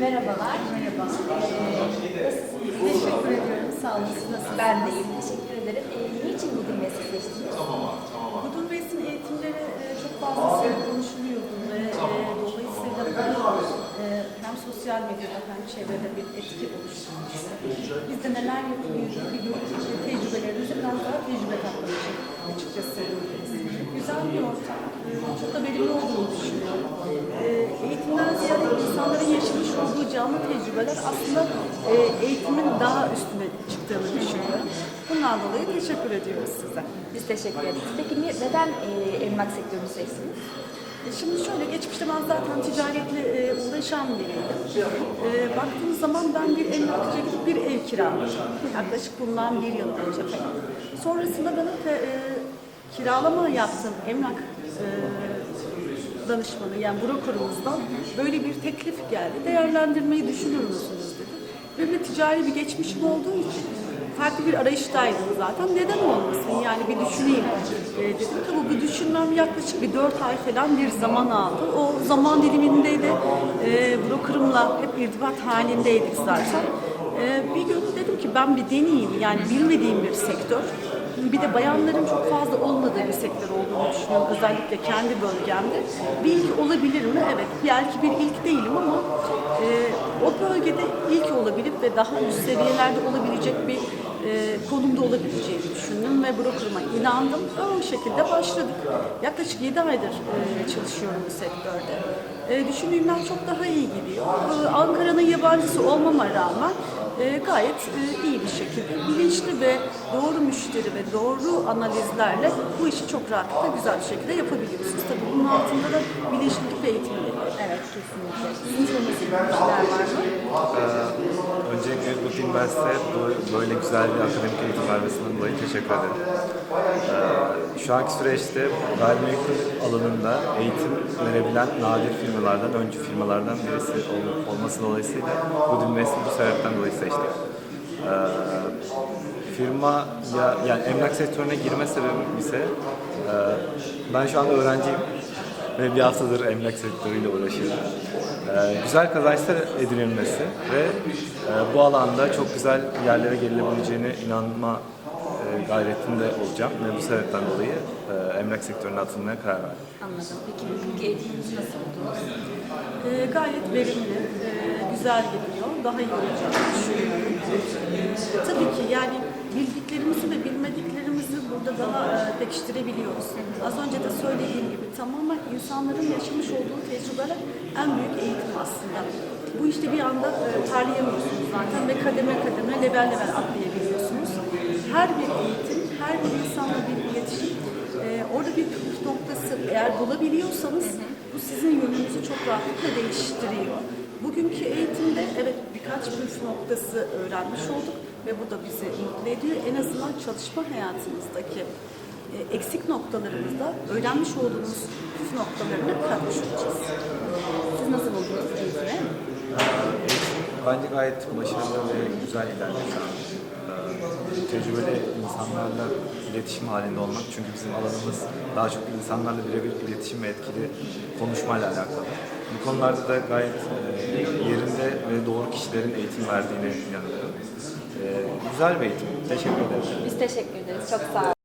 Merhabalar. Merhaba. Ee, nasılsınız? Teşekkür ediyorum. Sağ olun. Siz nasılsınız? Ben de iyiyim. Teşekkür ederim. Ee, niçin bu din mesleği seçtiniz? Budun Bey'in eğitimleri e, çok fazla konuşuluyordu ve e, dolayısıyla bu e, hem sosyal medyada hem çevrede bir etki oluşturmuştu. Biz de neler bir görüp işte tecrübelerimizi biraz daha tecrübe katlamıştık açıkçası. Güzel bir ortam. E, Çok da verimli olduğunu düşünüyorum. E, Eğitimden ziyade insanların yaşamış olduğu canlı tecrübeler aslında e, eğitimin daha üstüne çıktığını düşünüyorum. Bundan dolayı teşekkür ediyoruz size. Biz teşekkür ederiz. Peki niye, neden e, emlak sektörünü seçtiniz? E, Şimdi şöyle, geçmişte ben zaten ticaretle e, uğraşan biriydim. E, baktığınız zaman ben bir emlakçıya gidip bir ev kiraladım. Yaklaşık bundan bir yıl önce falan. Sonrasında bana te- e, kiralama yaptığım emlak e, danışmanı yani brokerımızdan böyle bir teklif geldi. Değerlendirmeyi düşünür müsünüz dedi. Benim de ticari bir geçmişim olduğu için farklı bir arayıştaydım zaten. Neden olmasın yani bir düşüneyim e, dedim. Tabii bu düşünmem yaklaşık bir dört ay falan bir zaman aldı. O zaman diliminde de e, brokerımla hep irtibat halindeydik zaten. E, bir gün dedim ki ben bir deneyeyim yani bilmediğim bir sektör. Bir de bayanların çok fazla olmadığı bir sektör olduğunu düşünüyorum. Özellikle kendi bölgemde. Bir ilk olabilir mi? Evet. Belki bir ilk değilim ama e, o bölgede ilk olabilip ve daha üst seviyelerde olabilecek bir e, konumda olabileceğini düşündüm ve brokerıma inandım. O şekilde başladık. Yaklaşık 7 aydır e, çalışıyorum bu sektörde. E, düşündüğümden çok daha iyi gidiyor. E, Ankara'nın yabancısı olmama rağmen e, gayet e, iyi bir şekilde bilinçli ve doğru müşteri ve doğru analizlerle bu işi çok rahatlıkla güzel bir şekilde yapabiliyorsunuz. Tabii bunun altında da bilinçlilik ve eğitim geliyor. Evet, kesinlikle. Sizin sorunuz işler var mı? Ee, Öncelikle bu Dinvers'e bu- böyle güzel bir akademik eğitim vermesinden dolayı teşekkür ederim. Ee, Şu anki süreçte gayrimenkul alanında eğitim verebilen nadir firmalardan, öncü firmalardan birisi ol- olması dolayısıyla bu Dinvers'i bu sebepten dolayı seçtik. Ee, Firma ya yani emlak sektörüne girme sebebim ise e, ben şu anda öğrenciyim ve bir haftadır emlak sektörüyle uğraşıyorum. Ee, güzel kazançlar edinilmesi ve e, bu alanda çok güzel yerlere gelinebileceğine inanma e, gayretinde olacağım ve bu sebepten dolayı e, emlak sektörüne atılmaya karar verdim. Anladım. Peki bugünkü eğitiminizi nasıl buldunuz? E, gayet verimli, e, güzel gidiyor. Daha iyi olacağını düşünüyorum. E, tabii ki yani bildiklerimizi ve bilmediklerimizi burada daha e, pekiştirebiliyoruz. Az önce de söylediğim gibi tamamen insanların yaşamış olduğu tecrübeler en büyük eğitim aslında. Bu işte bir anda e, parlayamıyorsunuz zaten ve kademe kademe, level level atlayabiliyorsunuz. Her bir eğitim, her bir insanla bir iletişim e, orada bir püf noktası eğer bulabiliyorsanız bu sizin yönünüzü çok rahatlıkla değiştiriyor. Birkaç püf noktası öğrenmiş olduk ve bu da bizi mutlu ediyor. En azından çalışma hayatımızdaki e, eksik noktalarımızda öğrenmiş olduğumuz püf noktalarını katmış olacağız. Siz nasıl buldunuz eğitimi? Eğitim bence gayet başarılı ve güzel an. Ee, Tecrübeli insanlarla iletişim halinde olmak çünkü bizim alanımız daha çok insanlarla birebir iletişim ve etkili konuşmayla alakalı. Bu konularda da gayet e, ve doğru kişilerin eğitim verdiğine inanıyorum. Ee, Güzel bir eğitim. Teşekkür ederim. Biz teşekkür ederiz. Çok sağ olun.